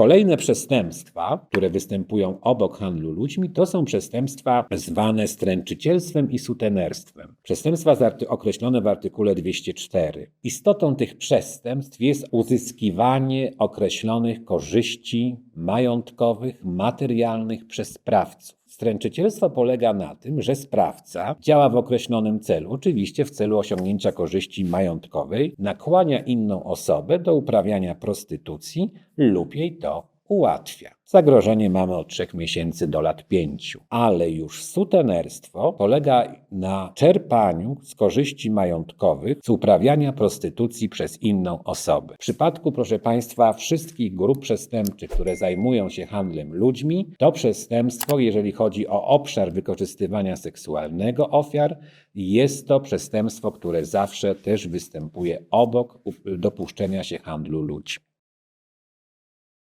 Kolejne przestępstwa, które występują obok handlu ludźmi, to są przestępstwa zwane stręczycielstwem i sutenerstwem. Przestępstwa określone w artykule 204. Istotą tych przestępstw jest uzyskiwanie określonych korzyści majątkowych, materialnych przez sprawców. Stręczycielstwo polega na tym, że sprawca działa w określonym celu, oczywiście w celu osiągnięcia korzyści majątkowej, nakłania inną osobę do uprawiania prostytucji lub jej to ułatwia. Zagrożenie mamy od 3 miesięcy do lat 5, ale już sutenerstwo polega na czerpaniu z korzyści majątkowych z uprawiania prostytucji przez inną osobę. W przypadku, proszę Państwa, wszystkich grup przestępczych, które zajmują się handlem ludźmi, to przestępstwo, jeżeli chodzi o obszar wykorzystywania seksualnego ofiar, jest to przestępstwo, które zawsze też występuje obok dopuszczenia się handlu ludźmi.